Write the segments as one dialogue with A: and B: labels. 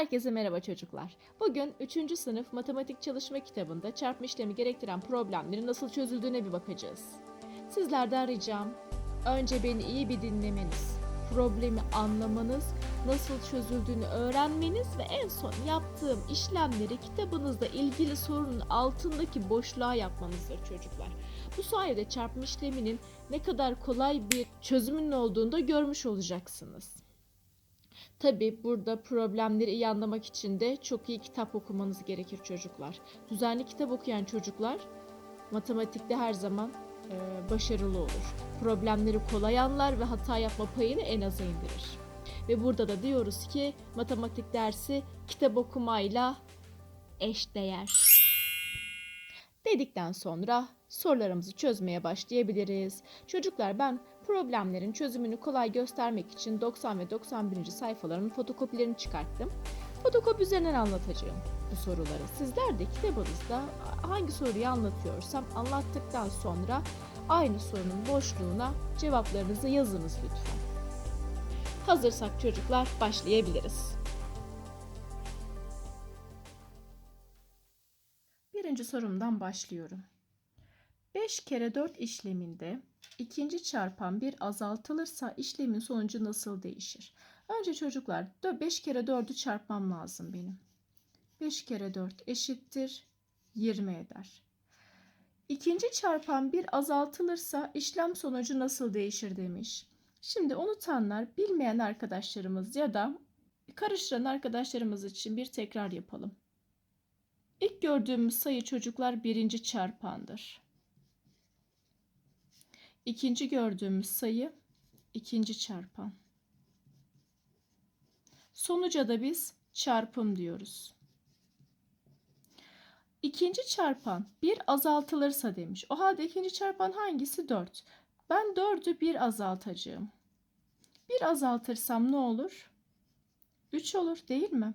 A: Herkese merhaba çocuklar. Bugün 3. sınıf matematik çalışma kitabında çarpma işlemi gerektiren problemlerin nasıl çözüldüğüne bir bakacağız. Sizlerden ricam önce beni iyi bir dinlemeniz, problemi anlamanız, nasıl çözüldüğünü öğrenmeniz ve en son yaptığım işlemleri kitabınızda ilgili sorunun altındaki boşluğa yapmanızdır çocuklar. Bu sayede çarpma işleminin ne kadar kolay bir çözümün olduğunu da görmüş olacaksınız. Tabi burada problemleri iyi anlamak için de çok iyi kitap okumanız gerekir çocuklar. Düzenli kitap okuyan çocuklar matematikte her zaman e, başarılı olur. Problemleri kolay anlar ve hata yapma payını en aza indirir. Ve burada da diyoruz ki matematik dersi kitap okumayla eşdeğer. Dedikten sonra sorularımızı çözmeye başlayabiliriz. Çocuklar ben problemlerin çözümünü kolay göstermek için 90 ve 91. sayfaların fotokopilerini çıkarttım. Fotokopi üzerinden anlatacağım bu soruları. Sizler de kitabınızda hangi soruyu anlatıyorsam anlattıktan sonra aynı sorunun boşluğuna cevaplarınızı yazınız lütfen. Hazırsak çocuklar başlayabiliriz. Birinci sorumdan başlıyorum. 5 kere 4 işleminde ikinci çarpan bir azaltılırsa işlemin sonucu nasıl değişir? Önce çocuklar 5 kere 4'ü çarpmam lazım benim. 5 kere 4 eşittir 20 eder. İkinci çarpan bir azaltılırsa işlem sonucu nasıl değişir demiş. Şimdi unutanlar, bilmeyen arkadaşlarımız ya da karıştıran arkadaşlarımız için bir tekrar yapalım. İlk gördüğümüz sayı çocuklar birinci çarpandır. İkinci gördüğümüz sayı ikinci çarpan. Sonuca da biz çarpım diyoruz. İkinci çarpan bir azaltılırsa demiş. O halde ikinci çarpan hangisi? 4. Ben 4'ü bir azaltacağım. Bir azaltırsam ne olur? 3 olur değil mi?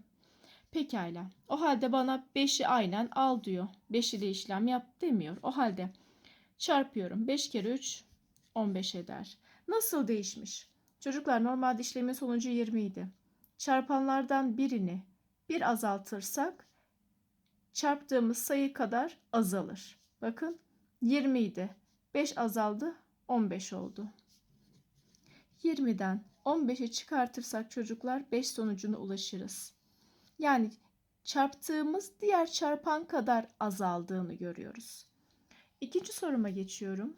A: Pekala. O halde bana 5'i aynen al diyor. 5 ile işlem yap demiyor. O halde çarpıyorum. 5 kere 3 15 eder. Nasıl değişmiş? Çocuklar normalde işlemin sonucu 20 idi. Çarpanlardan birini bir azaltırsak çarptığımız sayı kadar azalır. Bakın 20 idi. 5 azaldı 15 oldu. 20'den 15'e çıkartırsak çocuklar 5 sonucuna ulaşırız. Yani çarptığımız diğer çarpan kadar azaldığını görüyoruz. İkinci soruma geçiyorum.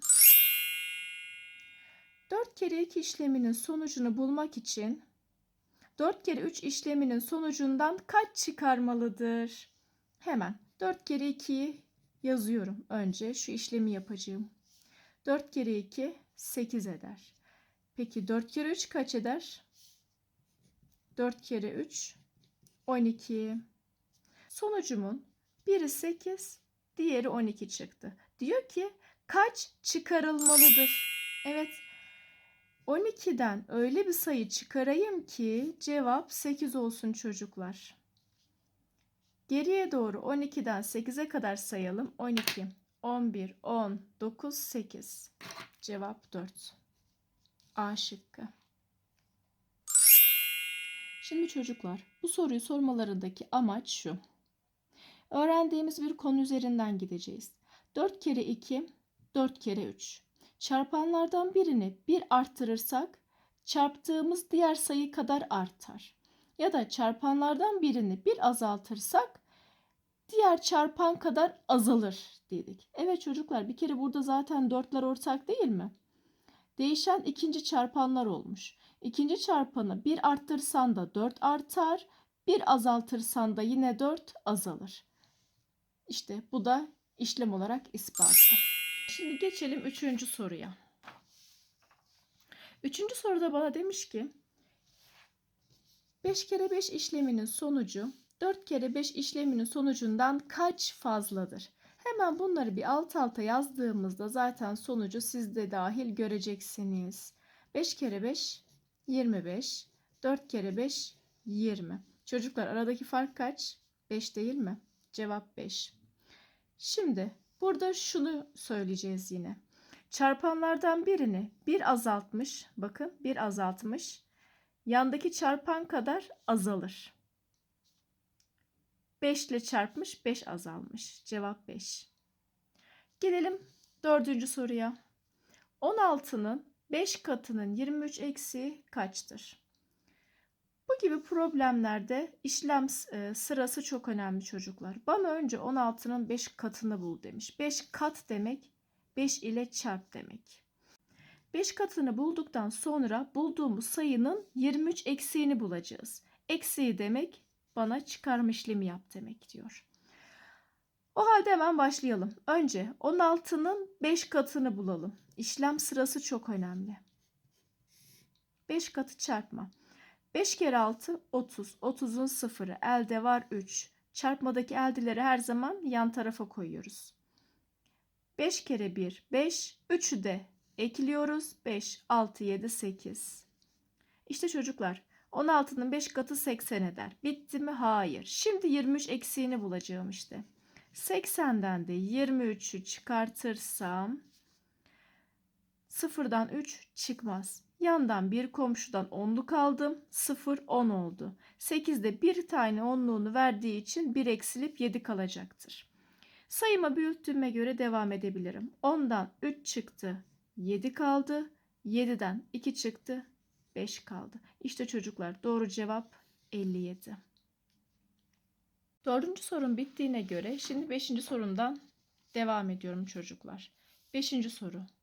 A: 4 kere 2 işleminin sonucunu bulmak için 4 kere 3 işleminin sonucundan kaç çıkarmalıdır? Hemen 4 kere 2'yi yazıyorum. Önce şu işlemi yapacağım. 4 kere 2 8 eder. Peki 4 kere 3 kaç eder? 4 kere 3 12. Sonucumun biri 8, diğeri 12 çıktı. Diyor ki kaç çıkarılmalıdır? Evet 12'den öyle bir sayı çıkarayım ki cevap 8 olsun çocuklar. Geriye doğru 12'den 8'e kadar sayalım. 12, 11, 10, 9, 8. Cevap 4. A şıkkı. Şimdi çocuklar bu soruyu sormalarındaki amaç şu. Öğrendiğimiz bir konu üzerinden gideceğiz. 4 kere 2, 4 kere 3. Çarpanlardan birini bir arttırırsak çarptığımız diğer sayı kadar artar. Ya da çarpanlardan birini bir azaltırsak diğer çarpan kadar azalır dedik. Evet çocuklar bir kere burada zaten dörtler ortak değil mi? Değişen ikinci çarpanlar olmuş. İkinci çarpanı bir arttırsan da 4 artar, bir azaltırsan da yine 4 azalır. İşte bu da işlem olarak ispatı. Şimdi geçelim üçüncü soruya. Üçüncü soruda bana demiş ki 5 kere 5 işleminin sonucu 4 kere 5 işleminin sonucundan kaç fazladır? Hemen bunları bir alt alta yazdığımızda zaten sonucu siz de dahil göreceksiniz. 5 kere 5 25. 4 kere 5 20. Çocuklar aradaki fark kaç? 5 değil mi? Cevap 5. Şimdi burada şunu söyleyeceğiz yine. Çarpanlardan birini bir azaltmış. Bakın bir azaltmış. Yandaki çarpan kadar azalır. 5 ile çarpmış 5 azalmış. Cevap 5. Gelelim dördüncü soruya. 16'nın 5 katının 23 eksiği kaçtır? Bu gibi problemlerde işlem e, sırası çok önemli çocuklar. Bana önce 16'nın 5 katını bul demiş. 5 kat demek 5 ile çarp demek. 5 katını bulduktan sonra bulduğumuz sayının 23 eksiğini bulacağız. Eksiği demek bana çıkarma işlemi yap demek diyor. O halde hemen başlayalım. Önce 16'nın 5 katını bulalım. İşlem sırası çok önemli. 5 katı çarpma. 5 kere 6 30. 30'un sıfırı. Elde var 3. Çarpmadaki eldeleri her zaman yan tarafa koyuyoruz. 5 kere 1 5. 3'ü de ekliyoruz. 5, 6, 7, 8. İşte çocuklar 16'nın 5 katı 80 eder. Bitti mi? Hayır. Şimdi 23 eksiğini bulacağım işte. 80'den de 23'ü çıkartırsam sıfırdan 3 çıkmaz. Yandan bir komşudan 10'luk aldım. 0 10 oldu. 8'de bir tane onluğunu verdiği için 1 eksilip 7 kalacaktır. Sayımı büyüttüğüme göre devam edebilirim. 10'dan 3 çıktı. 7 kaldı. 7'den 2 çıktı. 5 kaldı. İşte çocuklar doğru cevap 57. Dördüncü sorun bittiğine göre şimdi beşinci sorundan devam ediyorum çocuklar. Beşinci soru.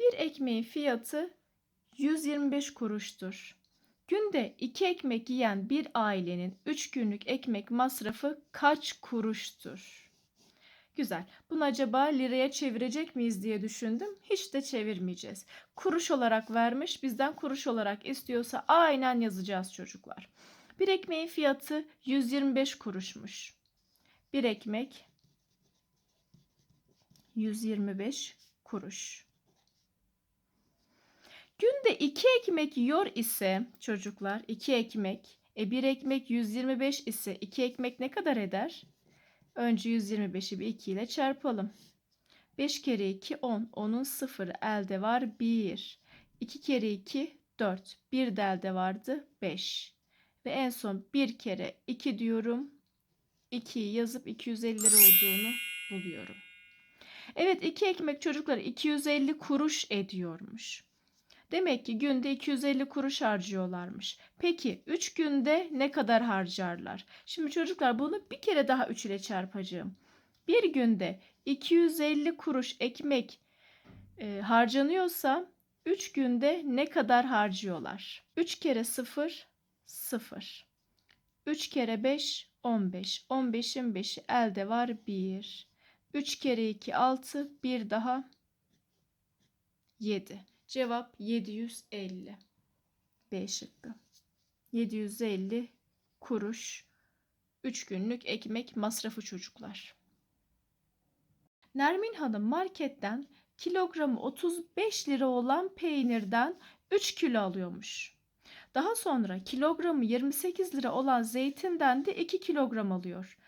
A: Bir ekmeğin fiyatı 125 kuruştur. Günde 2 ekmek yiyen bir ailenin 3 günlük ekmek masrafı kaç kuruştur? Güzel. Bunu acaba liraya çevirecek miyiz diye düşündüm. Hiç de çevirmeyeceğiz. Kuruş olarak vermiş, bizden kuruş olarak istiyorsa aynen yazacağız çocuklar. Bir ekmeğin fiyatı 125 kuruşmuş. Bir ekmek 125 kuruş. Günde 2 ekmek yiyor ise çocuklar 2 ekmek. E bir ekmek 125 ise 2 ekmek ne kadar eder? Önce 125'i bir 2 ile çarpalım. 5 kere 2 10. 10'un sıfırı elde var 1. 2 kere 2 4. 1 de elde vardı 5. Ve en son 1 kere 2 diyorum. 2'yi yazıp 250 lira olduğunu buluyorum. Evet 2 ekmek çocuklar 250 kuruş ediyormuş. Demek ki günde 250 kuruş harcıyorlarmış. Peki 3 günde ne kadar harcarlar? Şimdi çocuklar bunu bir kere daha 3 ile çarpacağım. Bir günde 250 kuruş ekmek e, harcanıyorsa 3 günde ne kadar harcıyorlar? 3 kere 0 0. 3 kere 5 15. 15'in 5'i elde var 1. 3 kere 2 6. Bir daha 7. Cevap 750. B şıkkı. 750 kuruş 3 günlük ekmek masrafı çocuklar. Nermin Hanım marketten kilogramı 35 lira olan peynirden 3 kilo alıyormuş. Daha sonra kilogramı 28 lira olan zeytinden de 2 kilogram alıyor.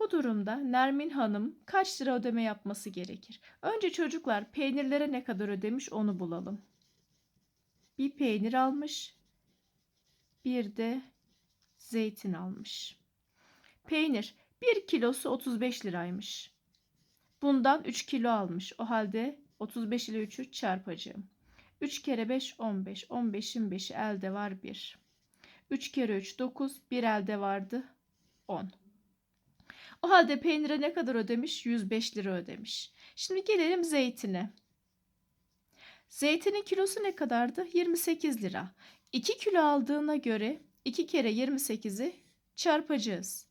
A: Bu durumda Nermin Hanım kaç lira ödeme yapması gerekir? Önce çocuklar peynirlere ne kadar ödemiş onu bulalım. Bir peynir almış, bir de zeytin almış. Peynir 1 kilosu 35 liraymış. Bundan 3 kilo almış. O halde 35 ile 3'ü çarpacağım. 3 kere 5 15. 15'in 5'i elde var 1. 3 kere 3 9. 1 elde vardı 10. O halde peynire ne kadar ödemiş? 105 lira ödemiş. Şimdi gelelim zeytine. Zeytinin kilosu ne kadardı? 28 lira. 2 kilo aldığına göre 2 kere 28'i çarpacağız.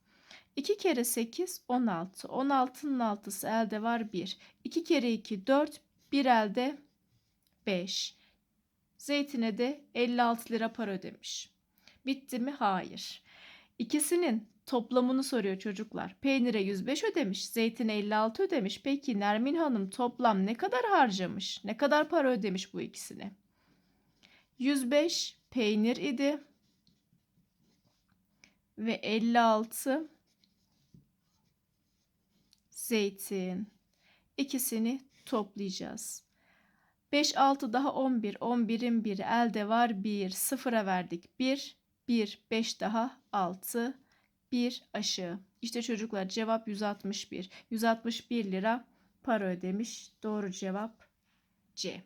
A: 2 kere 8 16. 16'nın 6'sı elde var 1. 2 kere 2 4. 1 elde 5. Zeytine de 56 lira para ödemiş. Bitti mi? Hayır. İkisinin toplamını soruyor çocuklar. Peynire 105 ödemiş, zeytine 56 ödemiş. Peki Nermin Hanım toplam ne kadar harcamış? Ne kadar para ödemiş bu ikisine? 105 peynir idi ve 56 zeytin. İkisini toplayacağız. 5, 6 daha 11. 11'in 1'i elde var 1. Sıfıra verdik 1. 1, 5 daha 6. 1 aşağı. İşte çocuklar cevap 161. 161 lira para ödemiş. Doğru cevap C.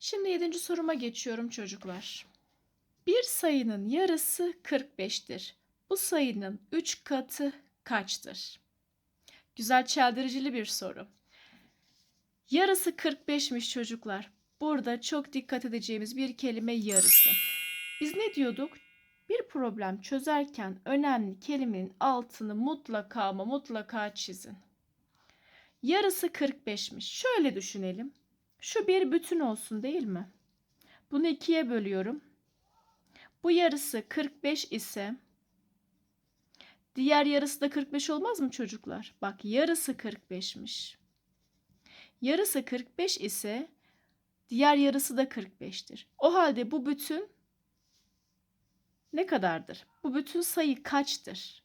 A: Şimdi yedinci soruma geçiyorum çocuklar. Bir sayının yarısı 45'tir. Bu sayının 3 katı kaçtır? Güzel çeldiricili bir soru. Yarısı 45'miş çocuklar. Burada çok dikkat edeceğimiz bir kelime yarısı. Biz ne diyorduk? Bir problem çözerken önemli kelimenin altını mutlaka ama mutlaka çizin. Yarısı 45'miş. Şöyle düşünelim. Şu bir bütün olsun değil mi? Bunu ikiye bölüyorum. Bu yarısı 45 ise diğer yarısı da 45 olmaz mı çocuklar? Bak yarısı 45'miş. Yarısı 45 ise diğer yarısı da 45'tir. O halde bu bütün ne kadardır? Bu bütün sayı kaçtır?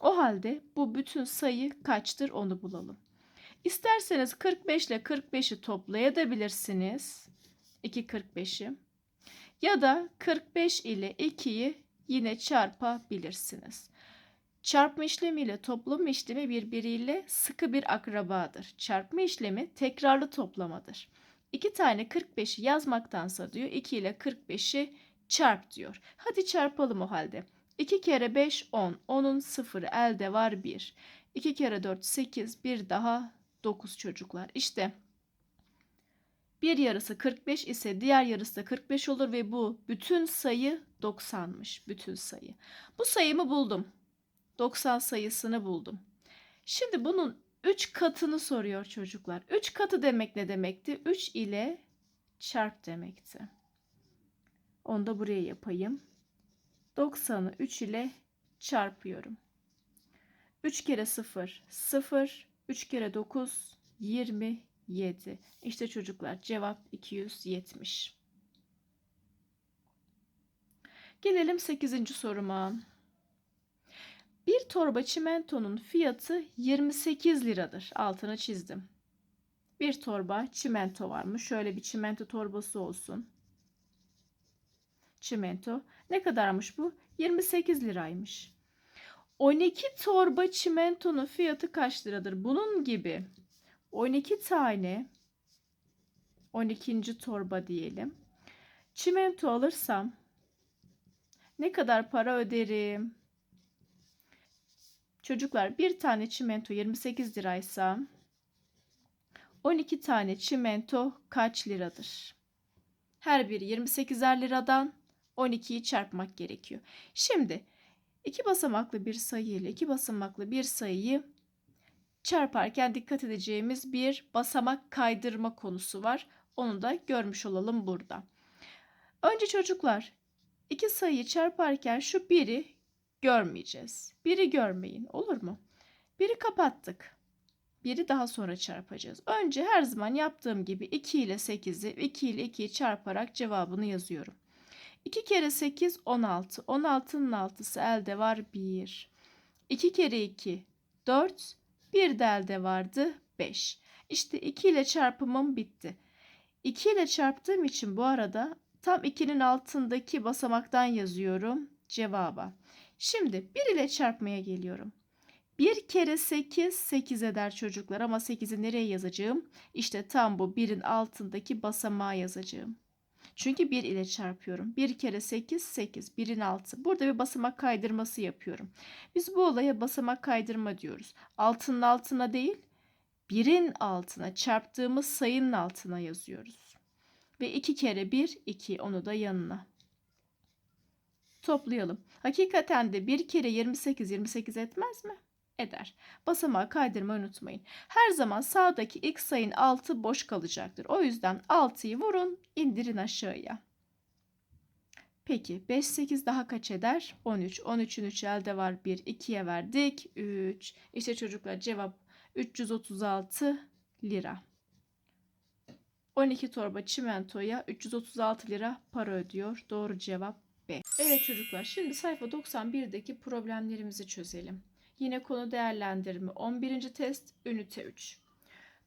A: O halde bu bütün sayı kaçtır onu bulalım. İsterseniz 45 ile 45'i toplayabilirsiniz. 2 45'i. Ya da 45 ile 2'yi yine çarpabilirsiniz. Çarpma işlemi ile toplama işlemi birbiriyle sıkı bir akrabadır. Çarpma işlemi tekrarlı toplamadır. İki tane 45'i yazmaktansa diyor 2 ile 45'i çarp diyor. Hadi çarpalım o halde. 2 kere 5 10. 10'un sıfırı elde var 1. 2 kere 4 8. Bir daha 9 çocuklar. İşte bir yarısı 45 ise diğer yarısı da 45 olur ve bu bütün sayı 90'mış. Bütün sayı. Bu sayımı buldum. 90 sayısını buldum. Şimdi bunun 3 katını soruyor çocuklar. 3 katı demek ne demekti? 3 ile çarp demekti. Onu da buraya yapayım. 90'ı 3 ile çarpıyorum. 3 kere 0 0 3 kere 9 27. İşte çocuklar cevap 270. Gelelim 8. soruma. Bir torba çimentonun fiyatı 28 liradır. Altını çizdim. Bir torba çimento var mı? Şöyle bir çimento torbası olsun. Çimento. Ne kadarmış bu? 28 liraymış. 12 torba çimentonun fiyatı kaç liradır? Bunun gibi 12 tane 12. torba diyelim. Çimento alırsam ne kadar para öderim? Çocuklar bir tane çimento 28 liraysa 12 tane çimento kaç liradır? Her biri 28'er liradan 12'yi çarpmak gerekiyor. Şimdi iki basamaklı bir sayı ile iki basamaklı bir sayıyı çarparken dikkat edeceğimiz bir basamak kaydırma konusu var. Onu da görmüş olalım burada. Önce çocuklar iki sayıyı çarparken şu biri görmeyeceğiz. Biri görmeyin olur mu? Biri kapattık. Biri daha sonra çarpacağız. Önce her zaman yaptığım gibi 2 ile 8'i 2 ile 2'yi çarparak cevabını yazıyorum. 2 kere 8 16. 16'nın 6'sı elde var 1. 2 kere 2 4. Bir de elde vardı 5. İşte 2 ile çarpımım bitti. 2 ile çarptığım için bu arada tam 2'nin altındaki basamaktan yazıyorum cevaba. Şimdi 1 ile çarpmaya geliyorum. 1 kere 8 8 eder çocuklar ama 8'i nereye yazacağım? İşte tam bu 1'in altındaki basamağa yazacağım. Çünkü 1 ile çarpıyorum. 1 kere 8 8 1'in altı. Burada bir basamak kaydırması yapıyorum. Biz bu olaya basamak kaydırma diyoruz. Altının altına değil 1'in altına çarptığımız sayının altına yazıyoruz. Ve 2 kere 1 2 onu da yanına. Toplayalım. Hakikaten de 1 kere 28 28 etmez mi? Eder. Basamağı kaydırmayı unutmayın. Her zaman sağdaki ilk sayın altı boş kalacaktır. O yüzden 6'yı vurun, indirin aşağıya. Peki 5 8 daha kaç eder? 13. 13'ün 3 elde var 1. 2'ye verdik. 3. İşte çocuklar cevap 336 lira. 12 torba çimentoya 336 lira para ödüyor. Doğru cevap B. Evet çocuklar şimdi sayfa 91'deki problemlerimizi çözelim. Yine konu değerlendirme 11. test ünite 3.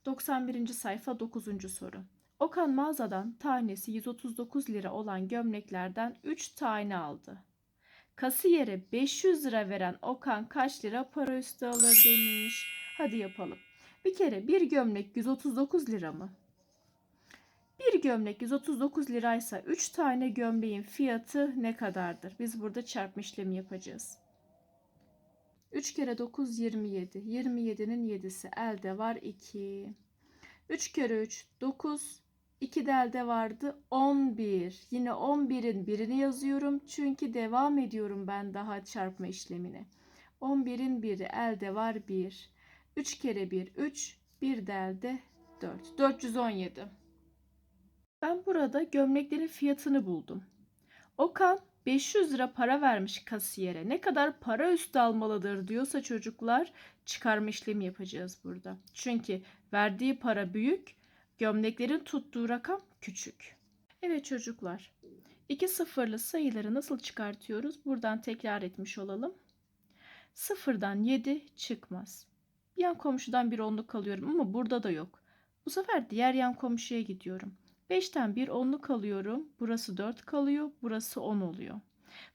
A: 91. sayfa 9. soru. Okan mağazadan tanesi 139 lira olan gömleklerden 3 tane aldı. Kasiyere 500 lira veren Okan kaç lira para üstü alır demiş. Hadi yapalım. Bir kere bir gömlek 139 lira mı? Bir gömlek 139 liraysa 3 tane gömleğin fiyatı ne kadardır? Biz burada çarpma işlemi yapacağız. 3 kere 9 27. 27'nin 7'si elde var 2. 3 kere 3 9. 2 de elde vardı 11. Yine 11'in birini yazıyorum çünkü devam ediyorum ben daha çarpma işlemine. 11'in biri elde var 1. 3 kere 1 3. 1 de elde 4. 417. Ben burada gömleklerin fiyatını buldum. Okan 500 lira para vermiş kasiyere. Ne kadar para üstü almalıdır diyorsa çocuklar çıkarma işlemi yapacağız burada. Çünkü verdiği para büyük, gömleklerin tuttuğu rakam küçük. Evet çocuklar. İki sıfırlı sayıları nasıl çıkartıyoruz? Buradan tekrar etmiş olalım. Sıfırdan 7 çıkmaz. Yan komşudan bir onluk alıyorum ama burada da yok. Bu sefer diğer yan komşuya gidiyorum. 5'ten bir onluk alıyorum. Burası 4 kalıyor. Burası 10 oluyor.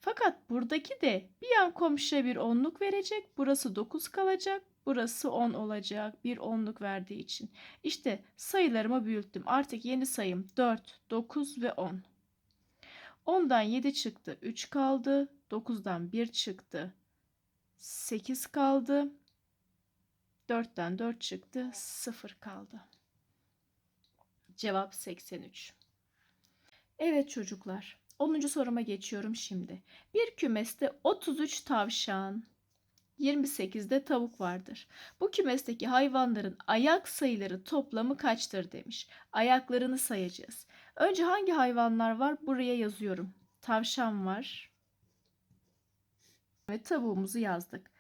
A: Fakat buradaki de bir yan komşuya bir onluk verecek. Burası 9 kalacak. Burası 10 olacak. Bir onluk verdiği için. İşte sayılarımı büyüttüm. Artık yeni sayım 4, 9 ve 10. 10'dan 7 çıktı. 3 kaldı. 9'dan 1 çıktı. 8 kaldı. 4'ten 4 çıktı. 0 kaldı. Cevap 83. Evet çocuklar. 10. soruma geçiyorum şimdi. Bir kümeste 33 tavşan, 28'de tavuk vardır. Bu kümesteki hayvanların ayak sayıları toplamı kaçtır demiş. Ayaklarını sayacağız. Önce hangi hayvanlar var? Buraya yazıyorum. Tavşan var. Ve tavuğumuzu yazdık.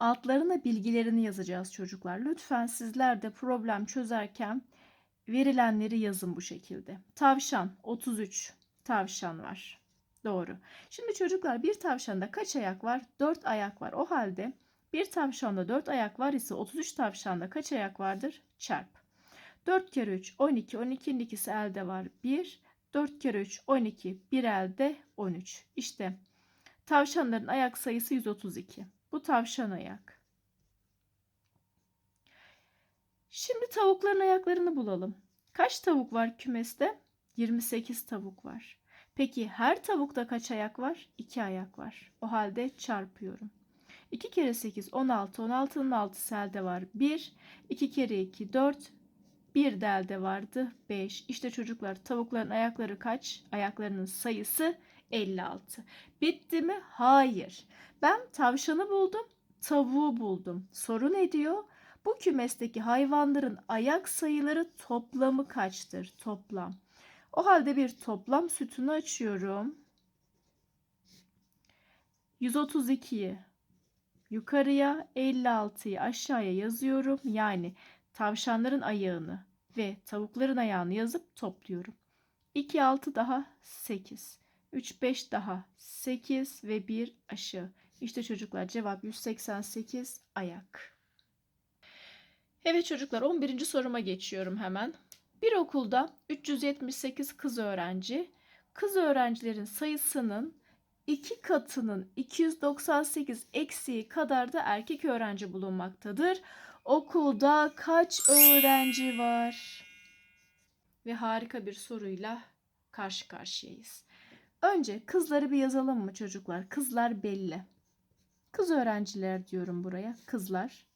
A: Altlarına bilgilerini yazacağız çocuklar. Lütfen sizler de problem çözerken verilenleri yazın bu şekilde. Tavşan 33 tavşan var. Doğru. Şimdi çocuklar bir tavşanda kaç ayak var? 4 ayak var. O halde bir tavşanda 4 ayak var ise 33 tavşanda kaç ayak vardır? Çarp. 4 kere 3 12. 12'nin ikisi elde var 1. 4 kere 3 12. Bir elde 13. İşte tavşanların ayak sayısı 132. Bu tavşan ayak. Şimdi tavukların ayaklarını bulalım. Kaç tavuk var kümeste? 28 tavuk var. Peki her tavukta kaç ayak var? 2 ayak var. O halde çarpıyorum. 2 kere 8 16. 16'nın 6'sı elde var 1. 2 kere 2 4. Bir de elde vardı 5. İşte çocuklar tavukların ayakları kaç? Ayaklarının sayısı 56. Bitti mi? Hayır. Ben tavşanı buldum, tavuğu buldum. Soru ne diyor? Bu kümesteki hayvanların ayak sayıları toplamı kaçtır? Toplam. O halde bir toplam sütunu açıyorum. 132'yi yukarıya 56'yı aşağıya yazıyorum. Yani tavşanların ayağını ve tavukların ayağını yazıp topluyorum. 2 6 daha 8. 3 5 daha 8 ve 1 aşağı. İşte çocuklar cevap 188 ayak. Evet çocuklar 11. soruma geçiyorum hemen. Bir okulda 378 kız öğrenci, kız öğrencilerin sayısının iki katının 298 eksiği kadar da erkek öğrenci bulunmaktadır. Okulda kaç öğrenci var? Ve harika bir soruyla karşı karşıyayız. Önce kızları bir yazalım mı çocuklar? Kızlar belli. Kız öğrenciler diyorum buraya. Kızlar.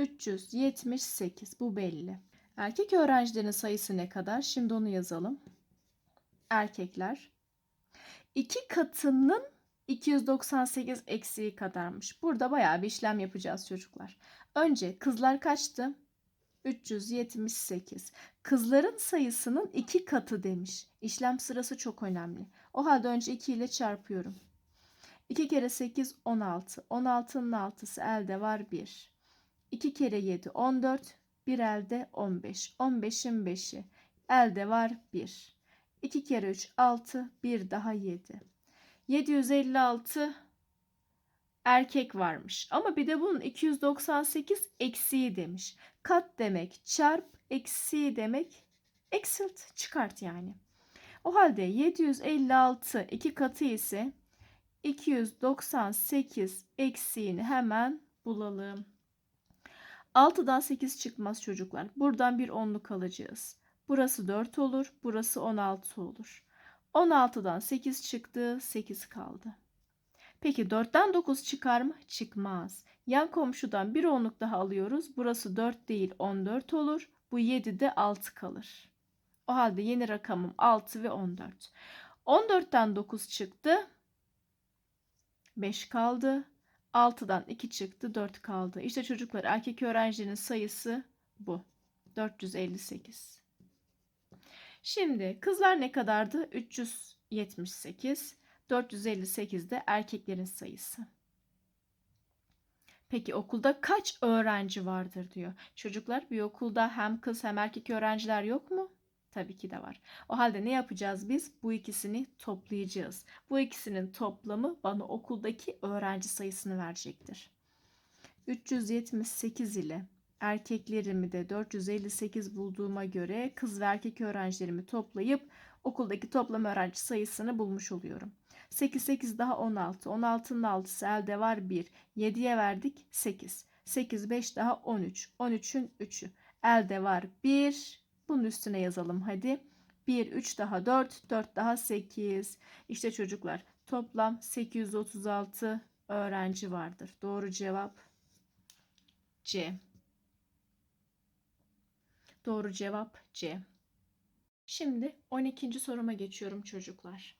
A: 378 bu belli. Erkek öğrencilerin sayısı ne kadar? Şimdi onu yazalım. Erkekler. 2 katının 298 eksiği kadarmış. Burada bayağı bir işlem yapacağız çocuklar. Önce kızlar kaçtı? 378. Kızların sayısının 2 katı demiş. İşlem sırası çok önemli. O halde önce 2 ile çarpıyorum. 2 kere 8 16. 16'nın 6'sı elde var 1. 2 kere 7 14. Bir elde 15. 15'in 5'i. Elde var 1. 2 kere 3 6. Bir daha 7. 756 erkek varmış. Ama bir de bunun 298 eksiği demiş. Kat demek çarp, eksiği demek eksilt, çıkart yani. O halde 756 iki katı ise 298 eksiğini hemen bulalım. 6'dan 8 çıkmaz çocuklar. Buradan bir onluk alacağız. Burası 4 olur. Burası 16 olur. 16'dan 8 çıktı. 8 kaldı. Peki 4'ten 9 çıkar mı? Çıkmaz. Yan komşudan bir onluk daha alıyoruz. Burası 4 değil 14 olur. Bu 7'de 6 kalır. O halde yeni rakamım 6 ve 14. 14'ten 9 çıktı. 5 kaldı. 6'dan 2 çıktı. 4 kaldı. İşte çocuklar erkek öğrencilerin sayısı bu. 458. Şimdi kızlar ne kadardı? 378. 458 de erkeklerin sayısı. Peki okulda kaç öğrenci vardır diyor. Çocuklar bir okulda hem kız hem erkek öğrenciler yok mu? Tabii ki de var. O halde ne yapacağız biz? Bu ikisini toplayacağız. Bu ikisinin toplamı bana okuldaki öğrenci sayısını verecektir. 378 ile erkeklerimi de 458 bulduğuma göre kız ve erkek öğrencilerimi toplayıp okuldaki toplam öğrenci sayısını bulmuş oluyorum. 8 8 daha 16. 16'nın 6'sı elde var 1. 7'ye verdik 8. 8 5 daha 13. 13'ün 3'ü. Elde var 1. Bunun üstüne yazalım hadi. 1 3 daha 4. 4 daha 8. İşte çocuklar toplam 836 öğrenci vardır. Doğru cevap C. Doğru cevap C. Şimdi 12. soruma geçiyorum çocuklar.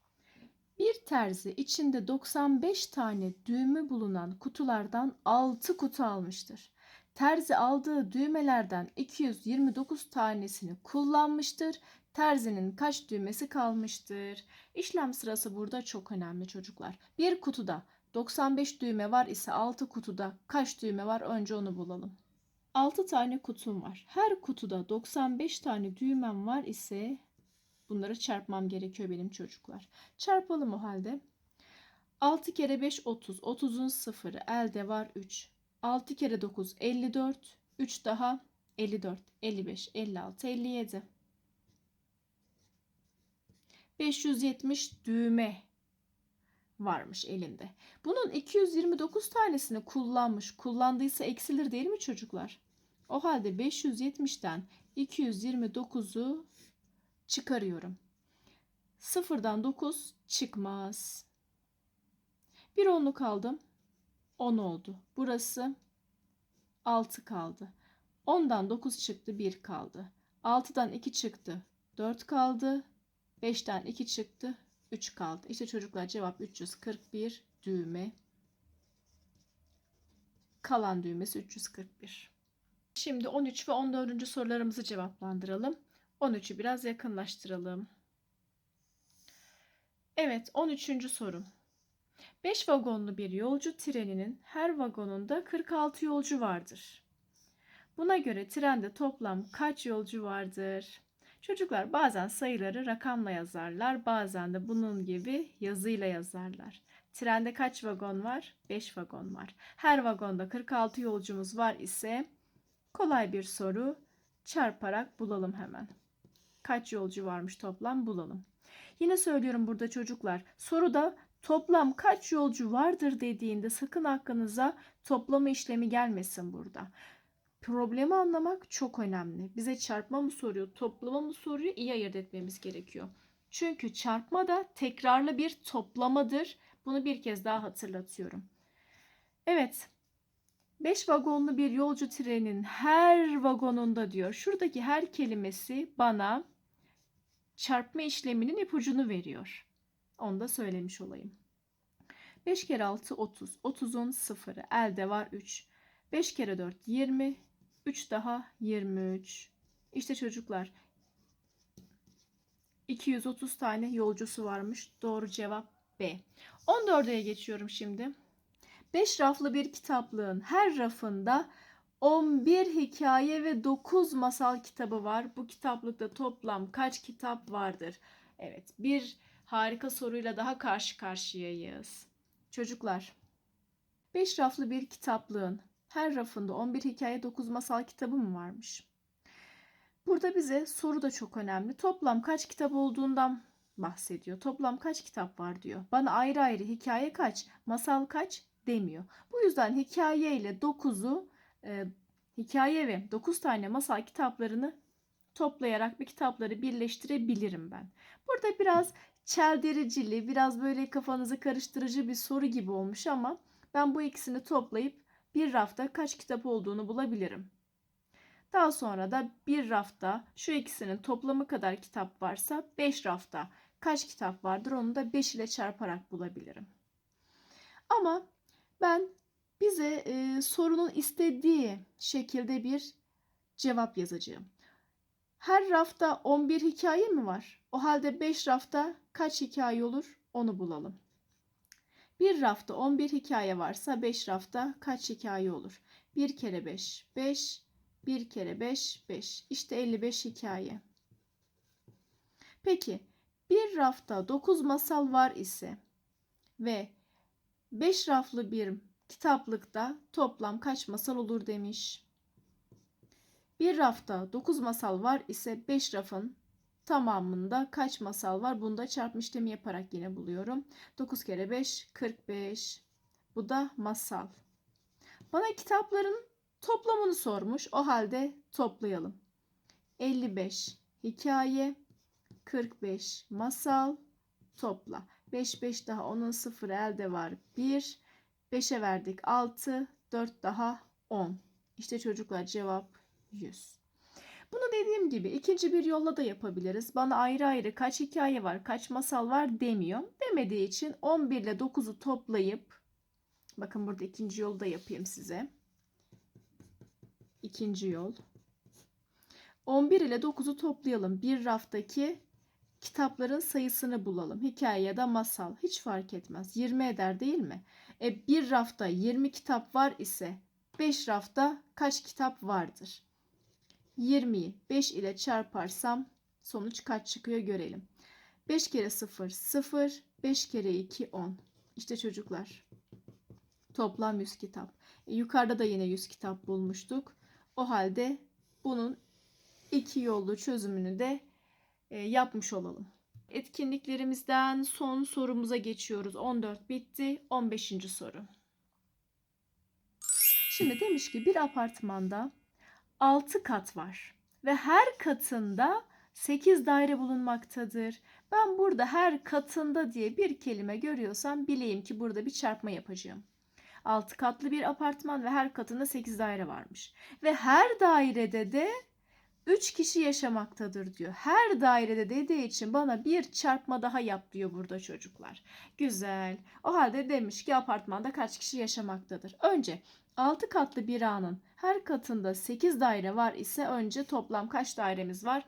A: Bir terzi içinde 95 tane düğme bulunan kutulardan 6 kutu almıştır. Terzi aldığı düğmelerden 229 tanesini kullanmıştır. Terzinin kaç düğmesi kalmıştır? İşlem sırası burada çok önemli çocuklar. Bir kutuda 95 düğme var ise 6 kutuda kaç düğme var? Önce onu bulalım. 6 tane kutum var. Her kutuda 95 tane düğmem var ise bunları çarpmam gerekiyor benim çocuklar. Çarpalım o halde. 6 kere 5 30. 30'un sıfırı elde var 3. 6 kere 9 54. 3 daha 54. 55, 56, 57. 570 düğme varmış elinde. Bunun 229 tanesini kullanmış. Kullandıysa eksilir değil mi çocuklar? O halde 570'ten 229'u çıkarıyorum. Sıfırdan 9 çıkmaz. Bir onluk aldım. 10 oldu. Burası 6 kaldı. 10'dan 9 çıktı 1 kaldı. 6'dan 2 çıktı 4 kaldı. 5'ten 2 çıktı 3 kaldı. İşte çocuklar cevap 341 düğme. Kalan düğmesi 341. Şimdi 13 ve 14. sorularımızı cevaplandıralım. 13'ü biraz yakınlaştıralım. Evet 13. sorum. 5 vagonlu bir yolcu treninin her vagonunda 46 yolcu vardır. Buna göre trende toplam kaç yolcu vardır? Çocuklar bazen sayıları rakamla yazarlar, bazen de bunun gibi yazıyla yazarlar. Trende kaç vagon var? 5 vagon var. Her vagonda 46 yolcumuz var ise kolay bir soru çarparak bulalım hemen. Kaç yolcu varmış toplam bulalım. Yine söylüyorum burada çocuklar. Soruda toplam kaç yolcu vardır dediğinde sakın aklınıza toplama işlemi gelmesin burada. Problemi anlamak çok önemli. Bize çarpma mı soruyor, toplama mı soruyor iyi ayırt etmemiz gerekiyor. Çünkü çarpma da tekrarlı bir toplamadır. Bunu bir kez daha hatırlatıyorum. Evet. 5 vagonlu bir yolcu trenin her vagonunda diyor. Şuradaki her kelimesi bana çarpma işleminin ipucunu veriyor. Onu da söylemiş olayım. 5 kere 6 30. 30'un sıfırı. Elde var 3. 5 kere 4 20. 3 daha 23. İşte çocuklar 230 tane yolcusu varmış. Doğru cevap B. 14'e geçiyorum şimdi. 5 raflı bir kitaplığın her rafında 11 hikaye ve 9 masal kitabı var. Bu kitaplıkta toplam kaç kitap vardır? Evet, bir harika soruyla daha karşı karşıyayız. Çocuklar, 5 raflı bir kitaplığın her rafında 11 hikaye 9 masal kitabı mı varmış? Burada bize soru da çok önemli. Toplam kaç kitap olduğundan bahsediyor. Toplam kaç kitap var diyor. Bana ayrı ayrı hikaye kaç, masal kaç demiyor. Bu yüzden hikaye ile 9'u e, hikaye ve 9 tane masal kitaplarını toplayarak bir kitapları birleştirebilirim ben. Burada biraz çeldiricili, biraz böyle kafanızı karıştırıcı bir soru gibi olmuş ama ben bu ikisini toplayıp bir rafta kaç kitap olduğunu bulabilirim. Daha sonra da bir rafta şu ikisinin toplamı kadar kitap varsa 5 rafta kaç kitap vardır onu da 5 ile çarparak bulabilirim. Ama ben bize e, sorunun istediği şekilde bir cevap yazacağım. Her rafta 11 hikaye mi var? O halde 5 rafta kaç hikaye olur? Onu bulalım. Bir rafta 11 hikaye varsa 5 rafta kaç hikaye olur? 1 kere 5, 5, 1 kere 5, 5. İşte 55 hikaye. Peki bir rafta 9 masal var ise ve 5 raflı bir kitaplıkta toplam kaç masal olur demiş. Bir rafta 9 masal var ise 5 rafın tamamında kaç masal var? Bunu da çarpma işlemi yaparak yine buluyorum. 9 kere 5 45. Bu da masal. Bana kitapların toplamını sormuş. O halde toplayalım. 55 hikaye, 45 masal topla. 5 5 daha onun 0 elde var 1. 5'e verdik 6, 4 daha 10. İşte çocuklar cevap 100. Bunu dediğim gibi ikinci bir yolla da yapabiliriz. Bana ayrı ayrı kaç hikaye var, kaç masal var demiyor. Demediği için 11 ile 9'u toplayıp bakın burada ikinci yolu da yapayım size. İkinci yol. 11 ile 9'u toplayalım. Bir raftaki kitapların sayısını bulalım. Hikaye ya da masal hiç fark etmez. 20 eder değil mi? E bir rafta 20 kitap var ise 5 rafta kaç kitap vardır? 20'yi 5 ile çarparsam sonuç kaç çıkıyor görelim. 5 kere 0 0, 5 kere 2 10. İşte çocuklar. Toplam 100 kitap. E, yukarıda da yine 100 kitap bulmuştuk. O halde bunun iki yollu çözümünü de e, yapmış olalım. Etkinliklerimizden son sorumuza geçiyoruz. 14 bitti. 15. soru. Şimdi demiş ki bir apartmanda 6 kat var ve her katında 8 daire bulunmaktadır. Ben burada her katında diye bir kelime görüyorsam bileyim ki burada bir çarpma yapacağım. 6 katlı bir apartman ve her katında 8 daire varmış. Ve her dairede de 3 kişi yaşamaktadır diyor. Her dairede dediği için bana bir çarpma daha yap diyor burada çocuklar. Güzel. O halde demiş ki apartmanda kaç kişi yaşamaktadır. Önce 6 katlı bir binanın her katında 8 daire var ise önce toplam kaç dairemiz var?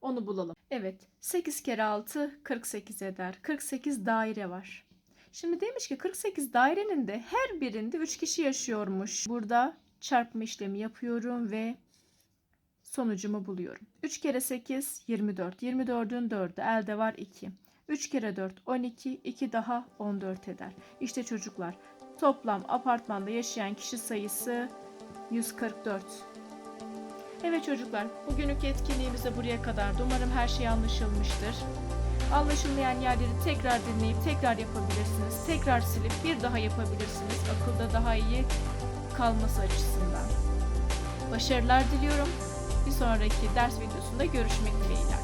A: Onu bulalım. Evet 8 kere 6 48 eder. 48 daire var. Şimdi demiş ki 48 dairenin de her birinde 3 kişi yaşıyormuş. Burada çarpma işlemi yapıyorum ve sonucumu buluyorum. 3 kere 8 24. 24'ün 4'ü elde var 2. 3 kere 4 12. 2 daha 14 eder. İşte çocuklar toplam apartmanda yaşayan kişi sayısı 144. Evet çocuklar bugünkü etkinliğimiz de buraya kadardı. Umarım her şey anlaşılmıştır. Anlaşılmayan yerleri tekrar dinleyip tekrar yapabilirsiniz. Tekrar silip bir daha yapabilirsiniz. Akılda daha iyi kalması açısından. Başarılar diliyorum. Bir sonraki ders videosunda görüşmek dileğiyle.